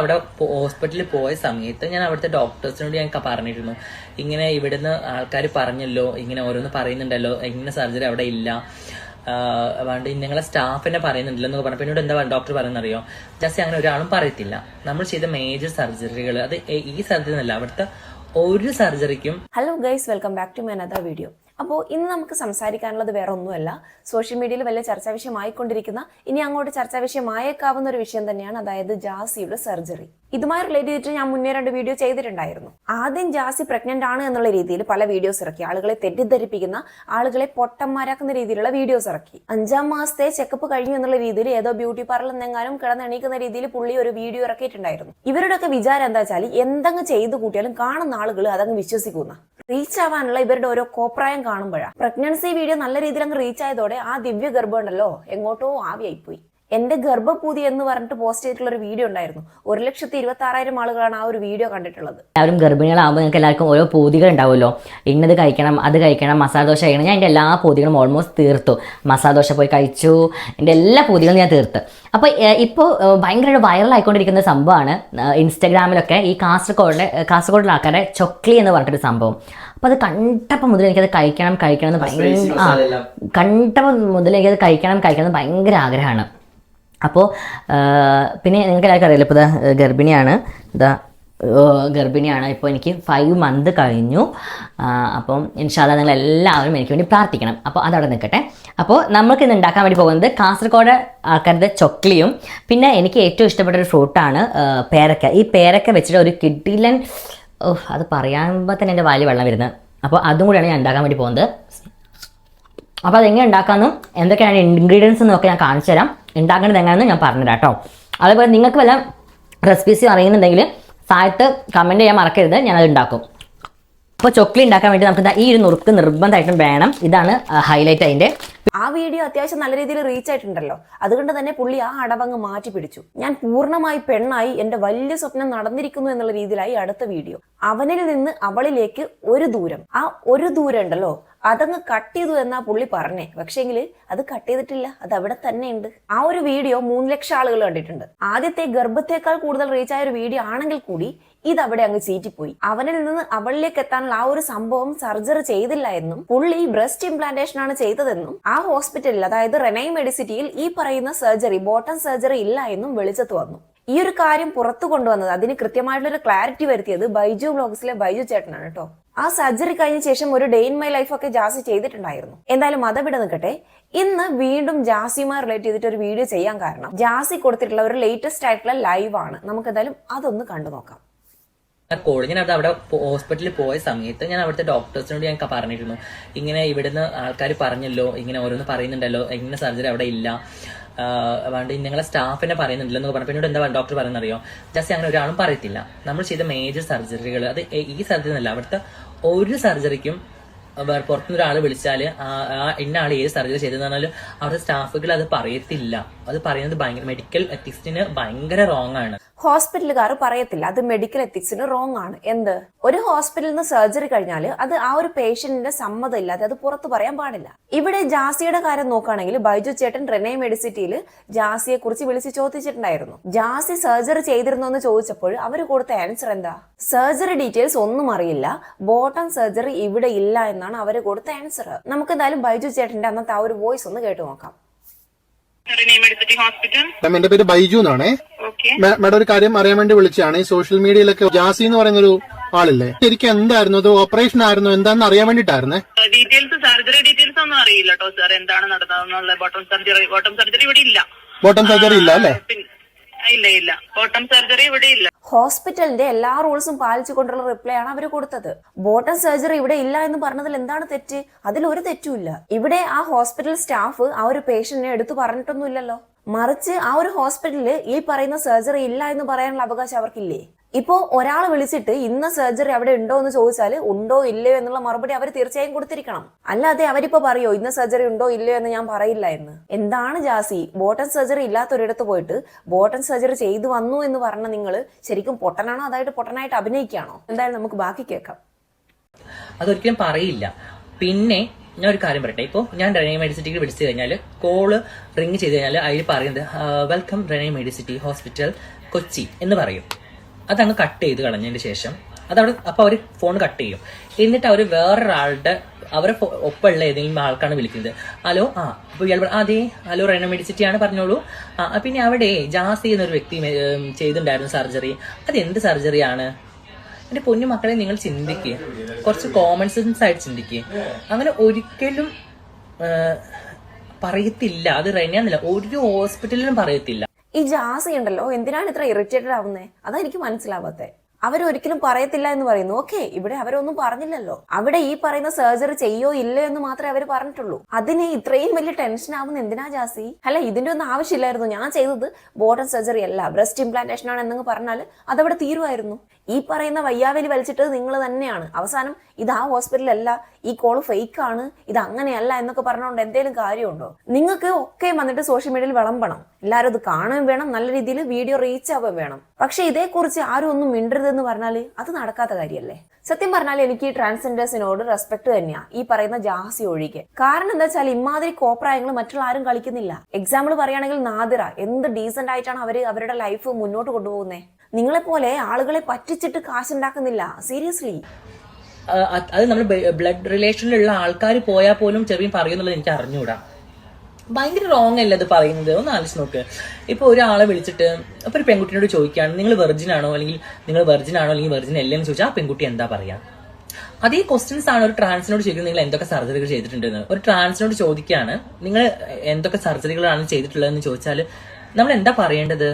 അവിടെ ഹോസ്പിറ്റലിൽ പോയ സമയത്ത് ഞാൻ അവിടുത്തെ ഡോക്ടേഴ്സിനോട് ഞാൻ പറഞ്ഞിരുന്നു. ഇങ്ങനെ ഇവിടുന്ന് ആൾക്കാർ പറഞ്ഞല്ലോ ഇങ്ങനെ ഓരോന്ന് പറയുന്നുണ്ടല്ലോ ഇങ്ങനെ സർജറി അവിടെ ഇല്ല. വേണ്ട നിങ്ങളെ സ്റ്റാഫിനെ പറയുന്നുണ്ടല്ലോ എന്നൊക്കെ പറഞ്ഞു. പിന്നീട് എന്താ ഡോക്ടർ പറയുന്നറിയോ? ജസ്റ്റ് അങ്ങനെ ഒരാളും പറയത്തില്ല. നമ്മൾ ചെയ്ത മേജർ സർജറികൾ അത് ഈ സർജറി എന്നല്ല അവിടുത്തെ ഒരു സർജറിക്കും hello guys welcome back to my another video അപ്പോൾ ഇന്ന് നമുക്ക് സംസാരിക്കാനുള്ളത് വേറെ ഒന്നുമല്ല സോഷ്യൽ മീഡിയയിൽ വലിയ ചർച്ചാ വിഷയമായിക്കൊണ്ടിരിക്കുന്ന ഇനി അങ്ങോട്ട് ചർച്ചാ വിഷയമായേക്കാവുന്ന ഒരു വിഷയം തന്നെയാണ് അതായത് ജാസിയുടെ സർജറി. ഇതുമായി റിലേറ്റ് ചെയ്തിട്ട് ഞാൻ മുന്നേ രണ്ട് വീഡിയോ ചെയ്തിട്ടുണ്ടായിരുന്നു. ആദ്യം ജാസി പ്രഗ്നന്റ് ആണ് എന്നുള്ള രീതിയിൽ പല വീഡിയോസ് ഇറക്കി. ആളുകളെ തെറ്റിദ്ധരിപ്പിക്കുന്ന ആളുകളെ പൊട്ടന്മാരാക്കുന്ന രീതിയിലുള്ള വീഡിയോസ് ഇറക്കി. അഞ്ചാം മാസത്തെ ചെക്കപ്പ് കഴിഞ്ഞു എന്നുള്ള രീതിയിൽ ഏതോ ബ്യൂട്ടി പാർലർ എന്നെങ്ങാനും കിടന്നെണീക്കുന്ന രീതിയിൽ പുള്ളി ഒരു വീഡിയോ ഇറക്കിയിട്ടുണ്ടായിരുന്നു. ഇവരുടെയൊക്കെ വിചാരം എന്താ വെച്ചാൽ എന്തെങ്കിലും ചെയ്തു കൂട്ടിയാലും കാണുന്ന ആളുകൾ അതങ്ങ് വിശ്വസിക്കുന്ന. റീച്ച് ആവാനുള്ള ഇവരുടെ ഓരോ കോപ്രായം കാണുമ്പോഴാണ് പ്രഗ്നൻസി വീഡിയോ നല്ല രീതിയിൽ അങ്ങ് റീച്ച് ആയതോടെ ആ ദിവ്യ ഗർഭമുണ്ടല്ലോ എങ്ങോട്ടോ ആവിയായിപ്പോയി. എന്റെ ഗർഭപൂതി എന്ന് പറഞ്ഞിട്ട് പോസ്റ്റ് ചെയ്തിട്ടുള്ള ഒരു വീഡിയോ ഉണ്ടായിരുന്നു. ഒരു ലക്ഷത്തി ഇരുപത്തി ആറായിരം ആളുകളാണ് ആ ഒരു വീഡിയോ കണ്ടിട്ടുള്ളത്. എല്ലാവരും ഗർഭിണികളാകുമ്പോൾ നിങ്ങൾക്ക് എല്ലാവർക്കും ഓരോ പൂതികൾ ഉണ്ടാവുമല്ലോ. ഇന്നത് കഴിക്കണം അത് കഴിക്കണം മസാല ദോശ കഴിക്കണം. ഞാൻ എന്റെ എല്ലാ പൂതികളും ഓൾമോസ്റ്റ് തീർത്തു. മസാല ദോശ പോയി കഴിച്ചു. എന്റെ എല്ലാ പൂതികളും ഞാൻ തീർത്തു. അപ്പോൾ ഇപ്പോൾ ഭയങ്കര വൈറൽ ആയിക്കൊണ്ടിരിക്കുന്ന സംഭവമാണ് ഇൻസ്റ്റാഗ്രാമിലൊക്കെ ഈ കാസർഗോഡിലെ കാസർഗോഡിലെ ആൾക്കാരെ ചൊക്ലി എന്ന് പറഞ്ഞിട്ടൊരു സംഭവം. അപ്പോൾ അത് കണ്ടപ്പോൾ മുതൽ എനിക്കത് കഴിക്കണം കഴിക്കണം എന്ന് ഭയങ്കര ആ കണ്ടപ്പോൾ മുതൽ എനിക്കത് കഴിക്കണം കഴിക്കണം എന്ന് ഭയങ്കര ആഗ്രഹമാണ്. അപ്പോൾ പിന്നെ നിങ്ങൾക്ക് എല്ലാവർക്കും അറിയില്ല ഇപ്പോൾ ഇതാ ഗർഭിണിയാണ്. ഇതാ ഗർഭിണിയാണ്. ഇപ്പോൾ എനിക്ക് ഫൈവ് മന്ത് കഴിഞ്ഞു. അപ്പം ഇൻഷാല്ല നിങ്ങൾ എല്ലാവരും എനിക്ക് വേണ്ടി പ്രാർത്ഥിക്കണം. അപ്പോൾ അതവിടെ നിൽക്കട്ടെ. അപ്പോൾ നമുക്ക് ഇന്ന് ഉണ്ടാക്കാൻ വേണ്ടി പോകുന്നത് കാസർഗോഡ് ആൾക്കാരുടെ ചൊക്ലിയും. പിന്നെ എനിക്ക് ഏറ്റവും ഇഷ്ടപ്പെട്ട ഒരു ഫ്രൂട്ടാണ് പേരക്ക. ഈ പേരക്ക വെച്ചിട്ട് ഒരു കിഡിലൻ അത് പറയുമ്പോൾ തന്നെ എന്റെ വാലി വെള്ളം വരുന്നത്. അപ്പോൾ അതും കൂടിയാണ് ഞാൻ ഉണ്ടാക്കാൻ വേണ്ടി പോകുന്നത്. അപ്പോൾ അതെങ്ങനെ ഉണ്ടാക്കാമെന്നും എന്തൊക്കെയാണ് ഇൻഗ്രീഡിയൻസ് എന്നൊക്കെ ഞാൻ കാണിച്ചു തരാം ഉണ്ടാക്കേണ്ടത് എങ്ങനെയാണെന്ന് ഞാൻ പറഞ്ഞുതരാം കേട്ടോ. അതേപോലെ നിങ്ങൾക്ക് വല്ല റെസിപ്പീസ് അറിയുന്നുണ്ടെങ്കിൽ താഴത്ത് കമന്റ് ചെയ്യാൻ മറക്കരുത് ഞാനത് ഉണ്ടാക്കും. അപ്പോൾ ചൊക്ലി ഉണ്ടാക്കാൻ വേണ്ടി നമുക്ക് ഈ ഒരു നുറുക്ക് നിർബന്ധമായിട്ടും വേണം. ഇതാണ് ഹൈലൈറ്റ് അതിന്റെ ആ വീഡിയോ അത്യാവശ്യം നല്ല രീതിയിൽ റീച്ച് ആയിട്ടുണ്ടല്ലോ. അതുകൊണ്ട് തന്നെ പുള്ളി ആ അടവങ്ങ് മാറ്റി പിടിച്ചു. ഞാൻ പൂർണമായി പെണ്ണായി എന്റെ വലിയ സ്വപ്നം നടന്നിരിക്കുന്നു എന്നുള്ള രീതിയിലായി അടുത്ത വീഡിയോ. അവനിൽ നിന്ന് അവളിലേക്ക് ഒരു ദൂരം. ആ ഒരു ദൂരം ഉണ്ടല്ലോ അതങ്ങ് കട്ട് ചെയ്തു എന്നാ പുള്ളി പറഞ്ഞേ. പക്ഷേങ്കിൽ അത് കട്ട് ചെയ്തിട്ടില്ല. അത് അവിടെ തന്നെ ഉണ്ട് ആ ഒരു വീഡിയോ മൂന്ന് ലക്ഷം ആളുകൾ കണ്ടിട്ടുണ്ട്. ആദ്യത്തെ ഗർഭത്തേക്കാൾ കൂടുതൽ റീച്ച് ആയ ഒരു വീഡിയോ ആണെങ്കിൽ കൂടി ഇത് അവിടെ അങ്ങ് ചീറ്റിപ്പോയി. അവനിൽ നിന്ന് അവളിലേക്ക് എത്താനുള്ള ആ ഒരു സംഭവം സർജറി ചെയ്തില്ല എന്നും പുള്ളി ബ്രസ്റ്റ് ഇംപ്ലാന്റേഷൻ ആണ് ചെയ്തതെന്നും ആ ഹോസ്പിറ്റലിൽ അതായത് റെനൈ മെഡിസിറ്റിയിൽ ഈ പറയുന്ന സർജറി ബോട്ടം സർജറി ഇല്ല എന്നും വെളിച്ചത്ത് വന്നു. ഈ ഒരു കാര്യം പുറത്തു കൊണ്ടുവന്നത് അതിന് കൃത്യമായിട്ടുള്ള ക്ലാരിറ്റി വരുത്തിയത് ബൈജു ബ്ലോഗ്സിലെ ബൈജു ചേട്ടനാണ് കേട്ടോ. ആ സർജറി കഴിഞ്ഞ ശേഷം ഒരു ഡേ ഇൻ മൈ ലൈഫ് ഒക്കെ ജാസി ചെയ്തിട്ടുണ്ടായിരുന്നു. എന്തായാലും അതവിടെ നിൽക്കട്ടെ. ഇന്ന് വീണ്ടും ജാസിയുമായി റിലേറ്റ് ചെയ്തിട്ട് ഒരു വീഡിയോ ചെയ്യാൻ കാരണം ജാസി കൊടുത്തിട്ടുള്ള ഒരു ലേറ്റസ്റ്റ് ആയിട്ടുള്ള ലൈവ് ആണ്. നമുക്ക് എന്തായാലും അതൊന്ന് കണ്ടു നോക്കാം. ഞാൻ അവിടെ ഹോസ്പിറ്റലിൽ പോയ സമയത്ത് ഞാൻ അവിടുത്തെ ഡോക്ടേഴ്സിനോട് ഞാൻ പറഞ്ഞിരുന്നു. ഇങ്ങനെ ഇവിടുന്ന് ആൾക്കാർ പറഞ്ഞല്ലോ ഇങ്ങനെ ഓരോന്ന് പറയുന്നുണ്ടല്ലോ ഇങ്ങനെ സർജറി അവിടെ ഇല്ല. അതുകൊണ്ട് നിങ്ങളെ സ്റ്റാഫിനെ പറയുന്നുണ്ടല്ലോ എന്ന് പറഞ്ഞപ്പോൾ എന്നോട് എന്താ ഡോക്ടർ പറയുന്നറിയോ ജസ്റ്റ് അങ്ങനെ ഒരാളും പറയത്തില്ല. നമ്മൾ ചെയ്ത മേജർ സർജറികൾ അത് ഈ സർജറി എന്നല്ല അവിടുത്തെ ഒരു സർജറിക്കും പുറത്തുനിന്ന് ഒരാൾ വിളിച്ചാൽ ഇന്ന ആൾ ഏത് സർജറി ചെയ്തെന്ന് പറഞ്ഞാൽ അവരുടെ സ്റ്റാഫുകൾ അത് പറയത്തില്ല. അത് പറയുന്നത് ഭയങ്കര മെഡിക്കൽ എത്തിക്സിന് ഭയങ്കര റോങ് ആണ്. ഹോസ്പിറ്റലുകാർ പറയത്തില്ല അത് മെഡിക്കൽ എത്തിക്സിന് റോങ് ആണ്. എന്ത്? ഒരു ഹോസ്പിറ്റലിൽ നിന്ന് സർജറി കഴിഞ്ഞാൽ അത് ആ ഒരു പേഷ്യന്റിന്റെ സമ്മതം ഇല്ലാതെ അത് പുറത്തു പറയാൻ പാടില്ല. ഇവിടെ ജാസിയുടെ കാര്യം നോക്കുകയാണെങ്കിൽ ബൈജു ചേട്ടൻ റെനെ മെഡിസിറ്റിയിൽ ജാസിയെ കുറിച്ച് വിളിച്ച് ചോദിച്ചിട്ടുണ്ടായിരുന്നു. ജാസി സർജറി ചെയ്തിരുന്നോ എന്ന് ചോദിച്ചപ്പോൾ അവർ കൊടുത്ത ആൻസർ എന്താ? സർജറി ഡീറ്റെയിൽസ് ഒന്നും അറിയില്ല ബോട്ടം സർജറി ഇവിടെ ഇല്ല എന്നാണ് അവർ കൊടുത്ത ആൻസർ നമുക്ക് എന്തായാലും ബൈജു ചേട്ടന്റെ അന്നത്തെ ആ ഒരു വോയിസ് ഒന്ന് കേട്ടു നോക്കാം. മാം എന്റെ പേര് ബൈജു എന്നാണേ. മാഡം ഒരു കാര്യം അറിയാൻ വേണ്ടി വിളിച്ചാണ് ഈ സോഷ്യൽ മീഡിയയിലൊക്കെ ജാസി എന്ന് പറയുന്ന ഒരു ആളില്ലേ? ശരിക്കും എന്തായിരുന്നു അത്? ഓപ്പറേഷൻ ആയിരുന്നു? എന്താണെന്ന് അറിയാൻ വേണ്ടിട്ടായിരുന്നേ ഡീറ്റെയിൽസ് സർജറി ഡീറ്റെയിൽസ് ഒന്നും അറിയില്ല കേട്ടോ സാർ എന്താണ് നടന്നതെന്നുള്ള ബോട്ടം സർജറി ബോട്ടം സർജറി ഇവിടെ ഇല്ല. ബോട്ടം സർജറി ഇല്ല അല്ലേ? പിൻ- ഇല്ല ഇല്ല. ബോട്ടം സർജറി ഇവിടെ ഇല്ല. ഹോസ്പിറ്റലിന്റെ എല്ലാ റൂൾസും പാലിച്ചുകൊണ്ടുള്ള റിപ്ലൈ ആണ് അവർ കൊടുത്തത്. ബോട്ടം സർജറി ഇവിടെ ഇല്ല എന്ന് പറഞ്ഞതിൽ എന്താണ് തെറ്റ്? അതിൽ ഒരു തെറ്റുമില്ല ഇവിടെ ആ ഹോസ്പിറ്റൽ സ്റ്റാഫ് ആ ഒരു പേഷ്യന്റിനെ എടുത്തു പറഞ്ഞിട്ടൊന്നുമില്ലല്ലോ മറിച്ച് ആ ഒരു ഹോസ്പിറ്റലിൽ ഈ പറയുന്ന സർജറി ഇല്ല എന്ന് പറയാനുള്ള അവകാശം അവർക്കില്ലേ? ഇപ്പോ ഒരാൾ വിളിച്ചിട്ട് ഇന്ന സർജറി അവിടെ ഉണ്ടോ എന്ന് ചോദിച്ചാൽ ഉണ്ടോ ഇല്ലയോ എന്നുള്ള മറുപടി അവർ തീർച്ചയായും കൊടുത്തിരിക്കണം. അല്ലാതെ അവരിപ്പോ പറയോ ഇന്ന സർജറി ഉണ്ടോ ഇല്ലയോ എന്ന് ഞാൻ പറയില്ല എന്ന്. എന്താണ് ജാസി? ബോട്ടൺ സർജറി ഇല്ലാത്തൊരിടത്ത് പോയിട്ട് ബോട്ടൺ സർജറി ചെയ്തു വന്നു എന്ന് പറഞ്ഞ നിങ്ങൾ ശരിക്കും പൊട്ടനാണോ? അതായിട്ട് പൊട്ടനായിട്ട് അഭിനയിക്കുകയാണോ? എന്തായാലും നമുക്ക് ബാക്കി കേൾക്കാം. അതൊരിക്കലും പറയില്ല. പിന്നെ ഞാൻ ഒരു കാര്യം പറയട്ടെ. ഇപ്പോൾ ഞാൻ റെനൈ മെഡിസിറ്റിക്ക് വിളിച്ചു കഴിഞ്ഞാൽ കോൾ റിങ് ചെയ്ത് കഴിഞ്ഞാൽ അതിൽ പറയുന്നത് welcome Renai Medicity hospital Kochi എന്ന് പറയും. അതങ്ങ് കട്ട് ചെയ്ത് കളഞ്ഞതിന് ശേഷം അതവിടെ അപ്പോൾ അവർ ഫോൺ കട്ട് ചെയ്യും. എന്നിട്ട് അവർ വേറൊരാളുടെ അവരെ ഒപ്പമുള്ള ഏതെങ്കിലും ആൾക്കാണ് വിളിക്കുന്നത്. ഹലോ ആ അപ്പോൾ ഇയാൾ അതെ ഹലോ റെന മെഡിസിറ്റി ആണ് പറഞ്ഞോളൂ. ആ പിന്നെ അവിടെ ജാസി എന്നൊരു വ്യക്തി ചെയ്തിട്ടുണ്ടായിരുന്നു സർജറി. അത് എന്ത് സർജറിയാണ് എന്റെ പൊന്നു മക്കളെ നിങ്ങൾ ചിന്തിക്കുക കുറച്ച് കോമൺ സെൻസ് ആയിട്ട് ചിന്തിക്കുക അങ്ങനെ ഒരിക്കലും പറയത്തില്ല. അത് റെനിയാന്നില്ല ഒരു ഹോസ്പിറ്റലിലും പറയത്തില്ല. ഈ ജാസി ഉണ്ടല്ലോ എന്തിനാണ് ഇത്ര ഇറിറ്റേറ്റഡ് ആവുന്നേ? അതാ എനിക്ക് മനസ്സിലാവാത്തെ. അവരൊരിക്കലും പറയത്തില്ല എന്ന് പറയുന്നു. ഓക്കെ ഇവിടെ അവരൊന്നും പറഞ്ഞില്ലല്ലോ. അവിടെ ഈ പറയുന്ന സർജറി ചെയ്യോ ഇല്ലയോ എന്ന് മാത്രമേ അവർ പറഞ്ഞിട്ടുള്ളൂ. അതിന് ഇത്രയും വലിയ ടെൻഷൻ ആവുന്ന എന്തിനാ ജാസി? അല്ല ഇതിന്റെ ഒന്നും ആവശ്യമില്ലായിരുന്നു. ഞാൻ ചെയ്തത് ബോട്ടം സർജറി അല്ല. ബ്രസ്റ്റ് ഇംപ്ലാന്റേഷൻ ആണ് എന്നങ്ങ് പറഞ്ഞാൽ അതവിടെ തീരുമായിരുന്നു. ഈ പറയുന്ന വയ്യാവലി വലിച്ചിട്ട് നിങ്ങൾ തന്നെയാണ്. അവസാനം ഇത് ആ ഹോസ്പിറ്റലല്ല ഈ കോൾ ഫേക്ക് ആണ് ഇത് അങ്ങനെയല്ല എന്നൊക്കെ പറഞ്ഞുകൊണ്ട് എന്തെങ്കിലും കാര്യമുണ്ടോ? നിങ്ങൾക്ക് ഒക്കെ വന്നിട്ട് സോഷ്യൽ മീഡിയയിൽ വിളമ്പണം. എല്ലാവരും അത് കാണുകയും വേണം നല്ല രീതിയിൽ വീഡിയോ റീച്ച് ആവുകയും വേണം. പക്ഷെ ഇതേക്കുറിച്ച് ആരും ഒന്നും മിണ്ടരുതെന്ന് പറഞ്ഞാൽ അത് നടക്കാത്ത കാര്യമല്ലേ സത്യം പറഞ്ഞാൽ എനിക്ക് ഈ ട്രാൻസ്ജെൻഡേഴ്സിനോട് റെസ്പെക്ട് തന്നെയാണ് ഈ പറയുന്ന ജാസി ഒഴികെ. കാരണം എന്താ വെച്ചാൽ ഇമാതിരി കോപ്രായങ്ങൾ മറ്റുള്ള ആരും കളിക്കുന്നില്ല. എക്സാമ്പിൾ പറയുകയാണെങ്കിൽ നാദിറ. എന്ത് ഡീസെന്റ് ആയിട്ടാണ് അവർ അവരുടെ ലൈഫ് മുന്നോട്ട് കൊണ്ടുപോകുന്നത് നിങ്ങളെ പോലെ ആളുകളെ പറ്റിച്ചിട്ട് കാശുണ്ടാക്കുന്നില്ല. സീരിയസ്ലി അത് നമ്മൾ ബ്ലഡ് റിലേഷനിലുള്ള ആൾക്കാർ പോയാൽ പോലും ചെറിയ പറയുന്നുള്ളത് എനിക്ക് അറിഞ്ഞുകൂടാ ഭയങ്കര റോങ് അല്ല അത് പറയുന്നത്? ഒന്ന് ആലോചിച്ച് നോക്ക്. ഇപ്പൊ ഒരാളെ വിളിച്ചിട്ട് ഇപ്പൊ ഒരു പെൺകുട്ടിയോട് ചോദിക്കുകയാണ് നിങ്ങൾ വെർജിൻ ആണോ? അല്ലെങ്കിൽ നിങ്ങൾ വെർജിൻ ആണോ? അല്ലെങ്കിൽ വെർജിൻ അല്ലെന്ന് ചോദിച്ചാൽ ആ പെൺകുട്ടി എന്താ പറയാ? അതേ ക്വസ്റ്റ്യൻസ് ആണ് ഒരു ട്രാൻസിനോട് ചോദിക്കുന്നത് നിങ്ങൾ എന്തൊക്കെ സർജറികൾ ചെയ്തിട്ടുണ്ടെന്ന് ഒരു ട്രാൻസിനോട് ചോദിക്കുകയാണ് നിങ്ങൾ എന്തൊക്കെ സർജറികളാണ് ചെയ്തിട്ടുള്ളതെന്ന് ചോദിച്ചാൽ നമ്മൾ എന്താ പറയേണ്ടത്?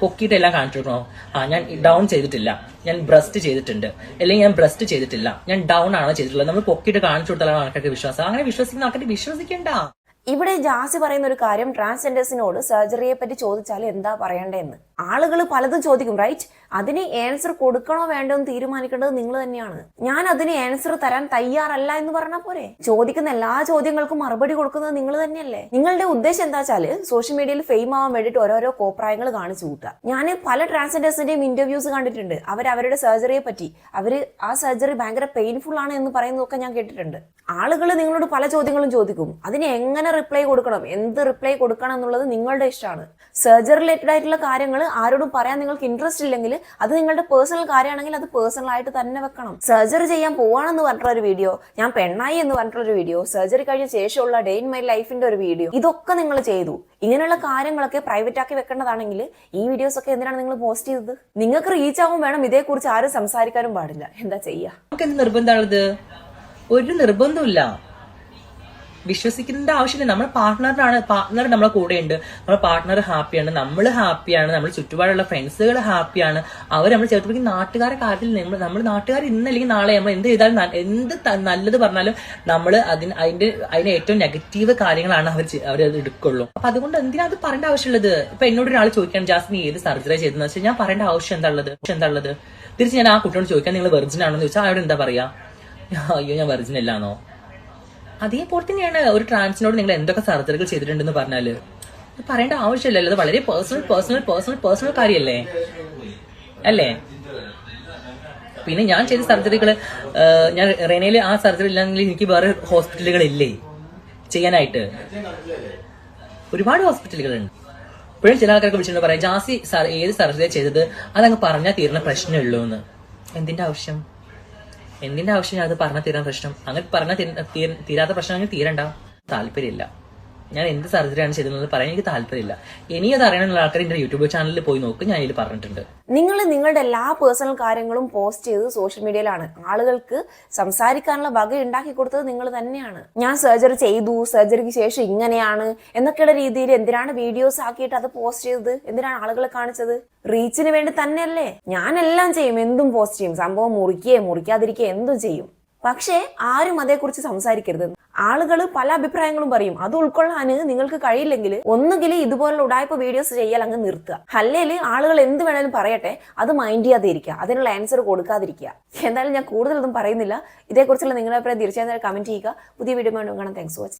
പൊക്കിയിട്ട് എല്ലാം കാണിച്ചിരുന്നോ ആ ഞാൻ ഡൗൺ ചെയ്തിട്ടില്ല. ഞാൻ ബ്രസ്റ്റ് ചെയ്തിട്ടുണ്ട്. അല്ലെങ്കിൽ ഞാൻ ബ്രസ്റ്റ് ചെയ്തിട്ടില്ല. ഞാൻ ഡൗൺ ആണ് ചെയ്തിട്ടുള്ളത്? നമ്മൾ പൊക്കിയിട്ട് കാണിച്ചു കൊടുത്താലാണ് ആൾക്കാർക്ക് വിശ്വാസം. അങ്ങനെ വിശ്വസിക്കുന്ന ആൾക്കാർ വിശ്വസിക്കണ്ട. ഇവിടെ ജാസി പറയുന്ന ഒരു കാര്യം ട്രാൻസ്ജെൻഡേഴ്സിനോട് സർജറിയെ പറ്റി ചോദിച്ചാൽ എന്താ പറയേണ്ടതെന്ന്? ആളുകൾ പലതും ചോദിക്കും റൈറ്റ് അതിന് ആൻസർ കൊടുക്കണോ വേണ്ടോ എന്ന് തീരുമാനിക്കേണ്ടത് നിങ്ങൾ തന്നെയാണ്. ഞാൻ അതിന് ആൻസർ തരാൻ തയ്യാറല്ല എന്ന് പറഞ്ഞാൽ പോരെ? ചോദിക്കുന്ന എല്ലാ ചോദ്യങ്ങൾക്കും മറുപടി കൊടുക്കുന്നത് നിങ്ങൾ തന്നെയല്ലേ? നിങ്ങളുടെ ഉദ്ദേശം എന്താ വെച്ചാൽ സോഷ്യൽ മീഡിയയിൽ ഫെയിം ആവാൻ വേണ്ടിയിട്ട് ഓരോരോ കോപ്രായങ്ങൾ കാണിച്ചു കൂട്ടുക. ഞാൻ പല ട്രാൻസ്ജെൻഡേഴ്സിന്റെയും ഇന്റർവ്യൂസ് കണ്ടിട്ടുണ്ട്. അവർ അവരുടെ സർജറിയെ പറ്റി. അവർ ആ സർജറി ഭയങ്കര പെയിൻഫുൾ ആണ് എന്ന് പറയുന്നതൊക്കെ ഞാൻ കേട്ടിട്ടുണ്ട്. ആളുകൾ നിങ്ങളോട് പല ചോദ്യങ്ങളും ചോദിക്കും. അതിന് എങ്ങനെ റിപ്ലൈ കൊടുക്കണം? എന്ത് റിപ്ലൈ കൊടുക്കണം എന്നുള്ളത് നിങ്ങളുടെ ഇഷ്ടമാണ്. സർജറി റിലേറ്റഡ് ആയിട്ടുള്ള കാര്യങ്ങൾ ആരോടും പറയാൻ നിങ്ങൾക്ക് ഇൻട്രസ്റ്റ് ഇല്ലെങ്കിൽ അത് നിങ്ങളുടെ പേഴ്സണൽ കാര്യമാണെങ്കിൽ അത് പേഴ്സണൽ ആയിട്ട് തന്നെ വെക്കണം. സർജറി ചെയ്യാൻ പോവാണെന്ന് പറഞ്ഞിട്ടുള്ള ഒരു വീഡിയോ ഞാൻ പെണ്ണായി എന്ന് പറഞ്ഞിട്ടുള്ള ഒരു വീഡിയോ സർജറി കഴിഞ്ഞ ശേഷമുള്ള ഡേ ഇൻ മൈ ലൈഫിന്റെ ഒരു വീഡിയോ ഇതൊക്കെ നിങ്ങൾ ചെയ്തു. ഇങ്ങനെയുള്ള കാര്യങ്ങളൊക്കെ പ്രൈവറ്റ് ആക്കി വെക്കേണ്ടതാണെങ്കിൽ ഈ വീഡിയോസ് ഒക്കെ എന്തിനാണ് നിങ്ങൾ പോസ്റ്റ് ചെയ്തത്? നിങ്ങൾക്ക് റീച്ച് ആവും വേണം ഇതേക്കുറിച്ച് ആരും സംസാരിക്കാനും പാടില്ല. എന്താ എന്ത് നിർബന്ധമാണത്? ഒരു നിർബന്ധമില്ല വിശ്വസിക്കേണ്ട ആവശ്യമില്ല. നമ്മുടെ പാർട്ട്ണറിനാണ് പാർട്ട്ണർ നമ്മളെ കൂടെയുണ്ട്. നമ്മുടെ പാർട്ട്ണർ ഹാപ്പിയാണ് നമ്മൾ ഹാപ്പിയാണ് നമ്മൾ ചുറ്റുപാടുള്ള ഫ്രണ്ട്സുകൾ ഹാപ്പിയാണ് അവർ നമ്മൾ ചേർത്ത് പിടിക്കുന്ന നാട്ടുകാരെ കാര്യത്തിൽ നമ്മൾ നമ്മൾ നാട്ടുകാർ ഇന്നല്ലെങ്കിൽ നാളെ നമ്മൾ എന്ത് ചെയ്താലും എന്ത് നല്ലത് പറഞ്ഞാലും നമ്മൾ അതിന് അതിന്റെ അതിന് ഏറ്റവും നെഗറ്റീവ് കാര്യങ്ങളാണ് അവർ അവർ അത് എടുക്കുള്ളൂ. അപ്പൊ അതുകൊണ്ട് എന്തിനാ അത് പറയേണ്ട ആവശ്യമുള്ളത്? ഇപ്പൊ എന്നോട് ഒരാൾ ചോദിക്കാൻ ജാസ്മിൻ ഏത് സർജറി ചെയ്തെന്ന് വെച്ചാൽ ഞാൻ പറയേണ്ട ആവശ്യം എന്താ ഉള്ളത്? എന്താ ഉള്ളത്? തിരിച്ച് ഞാൻ ആ കുട്ടിയോട് ചോദിക്കാൻ നിങ്ങൾ വെർജിൻ എന്ന് ചോദിച്ചാൽ അവിടെ എന്താ പറയാ? അയ്യോ ഞാൻ വെർജിൻ അല്ലാന്നോ? അതേപോലെ തന്നെയാണ് ഒരു ട്രാൻസിനോട് നിങ്ങൾ എന്തൊക്കെ സർജറികൾ ചെയ്തിട്ടുണ്ടെന്ന് പറഞ്ഞാൽ. പറയേണ്ട ആവശ്യമില്ലല്ലോ അത് വളരെ പേഴ്സണൽ പേഴ്സണൽ പേഴ്സണൽ പേഴ്സണൽ കാര്യല്ലേ? അല്ലേ? പിന്നെ ഞാൻ ചെയ്ത സർജറികൾ ഞാൻ റെനയിൽ ആ സർജറി ഇല്ലെങ്കിൽ എനിക്ക് വേറെ ഹോസ്പിറ്റലുകൾ ഇല്ലേ ചെയ്യാനായിട്ട്? ഒരുപാട് ഹോസ്പിറ്റലുകളുണ്ട്. ഇപ്പോഴും ചില ആൾക്കാർക്ക് വിളിച്ചിട്ടുണ്ട് പറയാം ജാസി ഏത് സർജറി ചെയ്തത്? അതങ്ങ് പറഞ്ഞാൽ തീരുന്ന പ്രശ്നമുള്ളൂ എന്ന് എന്തിന്റെ ആവശ്യം? എന്തിന്റെ ആവശ്യം അത് പറഞ്ഞു തീരാൻ പ്രശ്നം. അങ്ങനെ പറഞ്ഞ തീരാത്ത പ്രശ്നം അങ്ങനെ തീരണ്ട. താല്പര്യമില്ല. ഞാൻ എന്ത് സർജറിയാണ് ചെയ്തതെന്ന് പറയാൻ എനിക്ക് താല്പര്യമില്ല. ഇനി അത് അറിയണമെന്നുള്ള ആൾക്കാർ എന്റെ യൂട്യൂബ് ചാനലിൽ പോയി നോക്ക് ഞാൻ ഇതിൽ പറഞ്ഞിട്ടുണ്ട്. നിങ്ങൾ നിങ്ങളുടെ എല്ലാ പേഴ്സണൽ കാര്യങ്ങളും പോസ്റ്റ് ചെയ്ത് സോഷ്യൽ മീഡിയയിലാണ്. ആളുകൾക്ക് സംസാരിക്കാനുള്ള വക ഉണ്ടാക്കി കൊടുത്തത് നിങ്ങൾ തന്നെയാണ്. ഞാൻ സർജറി ചെയ്തു സർജറിക്ക് ശേഷം ഇങ്ങനെയാണ് എന്നൊക്കെയുള്ള രീതിയിൽ എന്തിനാണ് വീഡിയോസ് ആക്കിയിട്ട് അത് പോസ്റ്റ് ചെയ്തത്? എന്തിനാണ് ആളുകളെ കാണിച്ചത്? റീച്ചിന് വേണ്ടി തന്നെയല്ലേ? ഞാനെല്ലാം ചെയ്യും എന്തും പോസ്റ്റ് ചെയ്യും. സംഭവം മുറിക്കുകയോ മുറിക്കാതിരിക്കുകയോ എന്തും ചെയ്യും. പക്ഷേ ആരും അതേക്കുറിച്ച് സംസാരിക്കരുത്. ആളുകൾ പല അഭിപ്രായങ്ങളും പറയും. അത് ഉൾക്കൊള്ളാൻ നിങ്ങൾക്ക് കഴിയില്ലെങ്കിൽ ഒന്നുകിൽ ഇതുപോലുള്ള ഉടായ്പ വീഡിയോസ് ചെയ്യൽ അങ്ങ് നിർത്തുക. അല്ലെങ്കിൽ ആളുകൾ എന്ത് വേണേലും പറയട്ടെ അത് മൈൻഡ് ചെയ്യാതെ ഇരിക്കുക അതിനുള്ള ആൻസർ കൊടുക്കാതിരിക്കുക. എന്തായാലും ഞാൻ കൂടുതലൊന്നും പറയുന്നില്ല. ഇതേക്കുറിച്ചുള്ള നിങ്ങളുടെ അഭിപ്രായം തീർച്ചയായും കമന്റ് ചെയ്യുക. പുതിയ വീഡിയോ കാണാൻ താങ്ക്സ് വാച്ച്